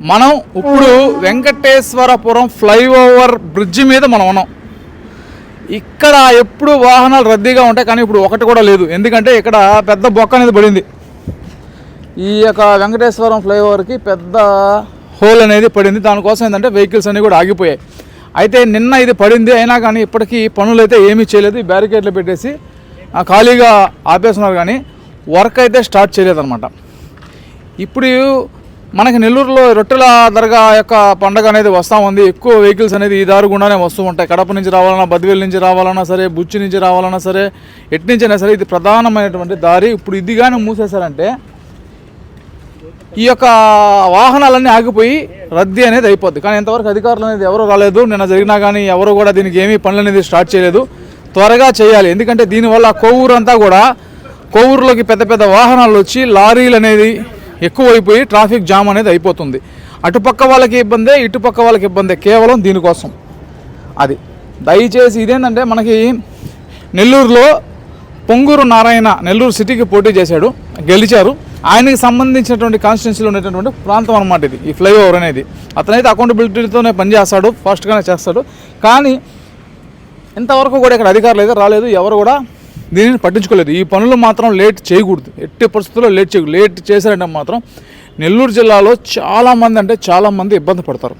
మనం ఇప్పుడు Venkateswarapuram flyover bridge మీద మనం ఉన్నాం. ఇక్కడ ఎప్పుడు వాహనాలు రద్దీగా ఉంటాయి కానీ ఇప్పుడు ఒకటి కూడా లేదు. ఎందుకంటే ఇక్కడ పెద్ద బొక్క అనేది పడింది. ఈ యొక్క వెంకటేశ్వరం ఫ్లైఓవర్కి పెద్ద హోల్ అనేది పడింది. దానికోసం ఏంటంటే వెహికల్స్ అన్నీ కూడా ఆగిపోయాయి. అయితే నిన్న ఇది పడింది అయినా కానీ ఇప్పటికీ పనులు అయితే ఏమీ చేయలేదు. బ్యారికేడ్లు పెట్టేసి ఖాళీగా ఆపేస్తున్నారు కానీ వర్క్ అయితే స్టార్ట్ చేయలేదన్నమాట. ఇప్పుడు మనకి నెల్లూరులో రొట్టెల దర్గా యొక్క పండగ అనేది వస్తూ ఉంది. ఎక్కువ వెహికల్స్ అనేది ఈ దారి గుండానే వస్తూ ఉంటాయి. కడప నుంచి రావాలన్నా బద్వేలు నుంచి రావాలన్నా సరే బుచ్చి నుంచి రావాలన్నా సరే ఎటు నుంచైనా అయినా సరే ఇది ప్రధానమైనటువంటి దారి. ఇప్పుడు ఇది కానీ మూసేశారంటే ఈ యొక్క వాహనాలన్నీ ఆగిపోయి రద్దీ అనేది అయిపోద్ది. కానీ ఇంతవరకు అధికారులు అనేది ఎవరు రాలేదు నిన్న జరిగినా కానీ ఎవరు కూడా దీనికి ఏమీ పనులు అనేది స్టార్ట్ చేయలేదు. త్వరగా చేయాలి. ఎందుకంటే దీనివల్ల కొవ్వూరు అంతా కూడా కొవ్వూరులోకి పెద్ద పెద్ద వాహనాలు వచ్చి లారీలు అనేది ఎక్కువైపోయి ట్రాఫిక్ జామ్ అనేది అయిపోతుంది. అటుపక్క వాళ్ళకి ఇబ్బందే ఇటుపక్క వాళ్ళకి ఇబ్బందే. కేవలం దీనికోసం. అది. దయచేసి ఇదేంటంటే మనకి నెల్లూరులో పొంగూరు నారాయణ నెల్లూరు సిటీకి పోటీ చేశాడు గెలిచారు. ఆయనకి సంబంధించినటువంటి కాన్స్టిట్యున్సీలో ఉండేటటువంటి ప్రాంతం అనమాట ఇది ఈ ఫ్లైఓవర్ అనేది. అతనైతే అకౌంటబిలిటీతోనే పనిచేస్తాడు ఫాస్ట్గానే చేస్తాడు. కానీ ఇంతవరకు కూడా ఇక్కడ అధికారులు అయితే రాలేదు ఎవరు కూడా దీనిని పట్టించుకోలేదు. ఈ పనులు మాత్రం లేట్ చేయకూడదు. ఎట్టి పరిస్థితుల్లో లేట్ చేయకూడదు. లేట్ చేశారంటే మాత్రం నెల్లూరు జిల్లాలో చాలామంది అంటే చాలామంది ఇబ్బంది పడతారు.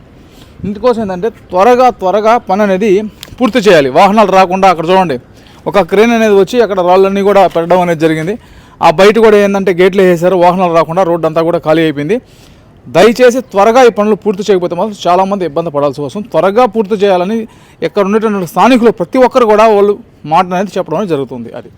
ఇందుకోసం ఏంటంటే త్వరగా త్వరగా పని అనేది పూర్తి చేయాలి. వాహనాలు రాకుండా అక్కడ చూడండి. ఒక క్రేన్ అనేది వచ్చి అక్కడ రాళ్ళన్నీ కూడా పెట్టడం అనేది జరిగింది. ఆ బయట కూడా ఏంటంటే గేట్లు వేసేసారు వాహనాలు రాకుండా రోడ్డు అంతా కూడా ఖాళీ అయిపోయింది. దయచేసి త్వరగా ఈ పనులు పూర్తి చేయకపోతే మాత్రం చాలామంది ఇబ్బంది పడాల్సి వస్తుంది త్వరగా పూర్తి చేయాలని ఇక్కడ ఉండేటువంటి స్థానికులు ప్రతి ఒక్కరు కూడా వాళ్ళు మాట అనేది చెప్పడం జరుగుతుంది అది.